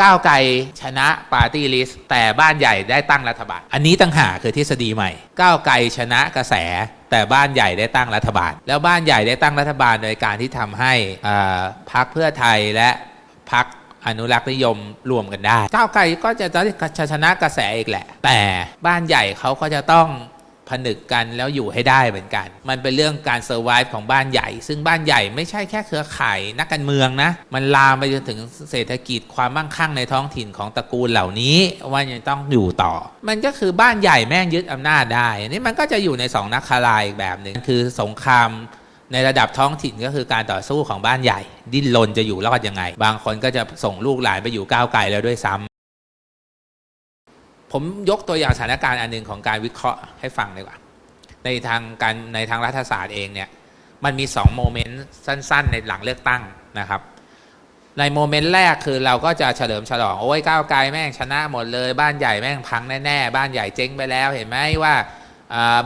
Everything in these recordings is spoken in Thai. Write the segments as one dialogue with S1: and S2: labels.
S1: ก้าวไกลชนะปาร์ตี้ลิสต์แต่บ้านใหญ่ได้ตั้งรัฐบาล อันนี้ตั้งหากคือทฤษฎีใหม่ ก้าวไกลชนะกระแส แต่บ้านใหญ่ได้ตั้งรัฐบาล แล้วบ้านใหญ่ได้ตั้งรัฐบาลโดยการที่ทำให้พรรคเพื่อไทยและพรรคอนุรักษ์นิยมรวมกันได้ ก้าวไกลก็จะจะชนะกระแสอีกแหละ แต่บ้านใหญ่เขาก็จะต้อง ผนึกกันแล้วอยู่ให้ได้เหมือนกัน มันเป็นเรื่องการเซอร์ไวฟ์ของบ้านใหญ่ ซึ่งบ้านใหญ่ไม่ใช่แค่เครือข่ายนักการเมืองนะ มันลามไปจนถึงเศรษฐกิจความมั่งคั่งในท้องถิ่นของตระกูลเหล่านี้ว่ายังต้องอยู่ต่อ มันก็คือบ้านใหญ่แม่งยึดอำนาจได้อันนี้มันก็จะอยู่ในสองนักคารายอีกแบบหนึ่งคือสงครามในระดับท้องถิ่นก็คือการต่อสู้ของบ้านใหญ่ ดิ้นรนจะอยู่รอดยังไง บางคนก็จะส่งลูกหลานไปอยู่ก้าวไกลแล้วด้วยซ้ำ ผมยกตัวอย่างสถานการณ์อันหนึ่งของการวิเคราะห์ให้ฟังดีกว่า ในทางการในทางรัฐศาสตร์เองเนี่ยมันมี2โมเมนต์สั้น ๆ ในหลังเลือกตั้งนะครับ ในโมเมนต์แรกคือเราก็จะเฉลิมฉลอง โอ้ยก้าวไกลแม่งชนะหมดเลย บ้านใหญ่แม่งพังแน่ๆ บ้านใหญ่เจ๊งไปแล้วเห็นไหมว่า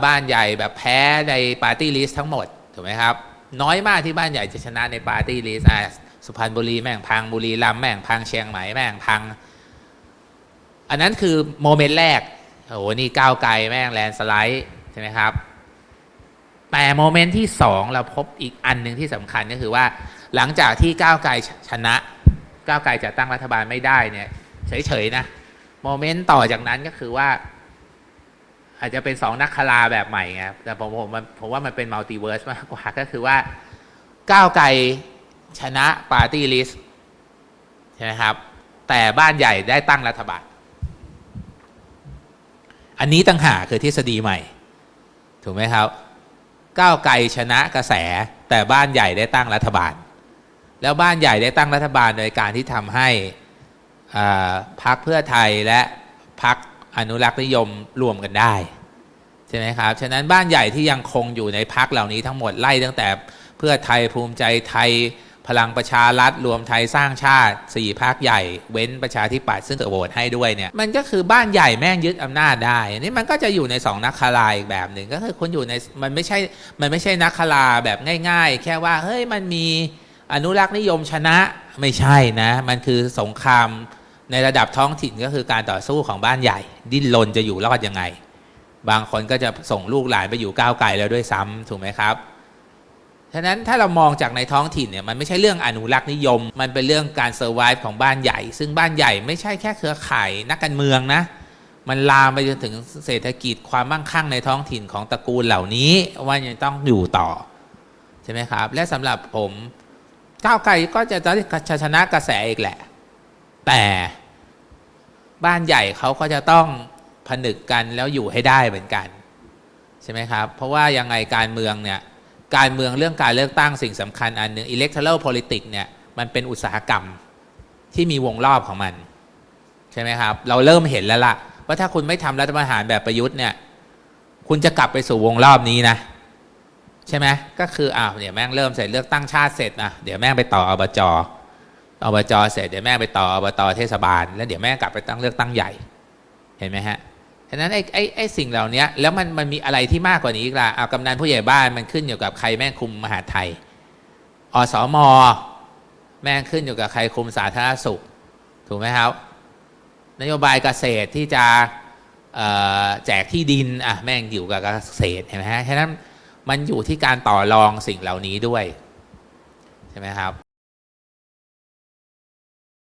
S1: บ้านใหญ่แบบแพ้ในปาร์ตี้ลิสต์ทั้งหมดถูกไหมครับ น้อยมากที่บ้านใหญ่จะชนะในปาร์ตี้ลิสต์สุพรรณบุรีแม่งพังบุรีรัมย์แม่งพังเชียงใหม่แม่งพัง อันนั้นคือโมเมนต์แรกโอ้โหนี่ก้าวไกลแม่งแลนสไลด์ใช่ไหมครับ แต่โมเมนต์ที่สองเราพบอีกอันหนึ่งที่สำคัญก็คือว่า หลังจากที่ก้าวไกลชนะ ก้าวไกลจะตั้งรัฐบาลไม่ได้เนี่ยเฉยๆนะโมเมนต์ต่อจากนั้นก็คือว่า อาจจะเป็นสองนักคราแบบใหม่ไงแต่ผมผมผมว่ามันเป็นมัลติเวิร์สมากกว่าก็คือว่าก้าวไกลชนะปาร์ตี้ลิสต์ใช่ไหมครับ แต่บ้านใหญ่ได้ตั้งรัฐบาล อันนี้ตั้งหากคือทฤษฎีใหม่ ถูกไหมครับ ก้าวไกลชนะกระแสแต่บ้านใหญ่ได้ตั้งรัฐบาล แล้วบ้านใหญ่ได้ตั้งรัฐบาลโดยการที่ทำให้พรรคเพื่อไทยและพรรคอนุรักษ์นิยมรวมกันได้ใช่ไหมครับ ฉะนั้นบ้านใหญ่ที่ยังคงอยู่ในพรรคเหล่านี้ทั้งหมดไล่ตั้งแต่เพื่อไทยภูมิใจไทย พลังประชารัฐรวมไทยสร้างชาติสี่พรรคใหญ่ เว้นประชาธิปัตย์ซึ่งโหวตให้ด้วยเนี่ยมันก็คือบ้านใหญ่แม่งยึดอำนาจได้อันนี้มันก็จะอยู่ในสองนักคารายอีกแบบหนึ่งก็คือคุณอยู่ในมันไม่ใช่มันไม่ใช่นักคาราแบบง่าย ๆ แค่ว่าเฮ้ยมันมีอนุรักษ์นิยมชนะไม่ใช่นะ มันคือสงครามในระดับท้องถิ่นก็คือการต่อสู้ของบ้านใหญ่ ดิ้นรนจะอยู่รอดยังไง บางคนก็จะส่งลูกหลานไปอยู่ก้าวไกลแล้วด้วยซ้ำถูกไหมครับ ฉะนั้นถ้าเรามองจากในท้องถิ่นเนี่ยมันไม่ใช่เรื่องอนุรักษ์นิยม มันเป็นเรื่องการเซอร์ไวฟ์ของบ้านใหญ่ ซึ่งบ้านใหญ่ไม่ใช่แค่เครือข่ายนักการเมืองนะ มันลามไปจนถึงเศรษฐกิจความมั่งคั่งในท้องถิ่นของตระกูลเหล่านี้ว่ายังต้องอยู่ต่อใช่ไหมครับ และสำหรับผมก้าวไกลก็จะจะชนะกระแสอีกแหละ แต่บ้านใหญ่เขาก็จะต้องผนึกกันแล้วอยู่ให้ได้เหมือนกัน ใช่ไหมครับ เพราะว่ายังไงการเมืองเนี่ย การเมืองเรื่องการเลือกตั้งสิ่งสำคัญอันหนึ่ง electoral politics เนี่ยมันเป็นอุตสาหกรรมที่มีวงรอบของมัน ใช่ไหมครับ เราเริ่มเห็นแล้วล่ะว่าถ้าคุณไม่ทำรัฐประหารแบบประยุทธ์เนี่ย คุณจะกลับไปสู่วงรอบนี้นะ ใช่ไหมก็คืออ้าวเดี๋ยวแม่งเริ่มเสร็จเลือกตั้งชาติเสร็จนะเดี๋ยวแม่งไปต่ออบจอบจเสร็จเดี๋ยวแม่งไปต่ออบตเทศบาล แล้วเดี๋ยวแม่งกลับไปตั้งเลือกตั้งใหญ่ เห็นไหมฮะ ฉะนั้นไอ้ไอ้ไอ้สิ่งเหล่านี้แล้วมันมันมีอะไรที่มากกว่านี้อีกล่ะเอากำนันผู้ใหญ่บ้านมันขึ้นอยู่กับใครแม่งคุมมหาไทยอสมแม่งขึ้นอยู่กับใครคุมสาธารณสุข ถูกไหมครับ นโยบายเกษตรที่จะแจกที่ดินอะแม่งอยู่กับเกษตรเห็นไหมฮะฉะนั้นมันอยู่ที่การต่อรองสิ่งเหล่านี้ด้วย ใช่ไหมครับ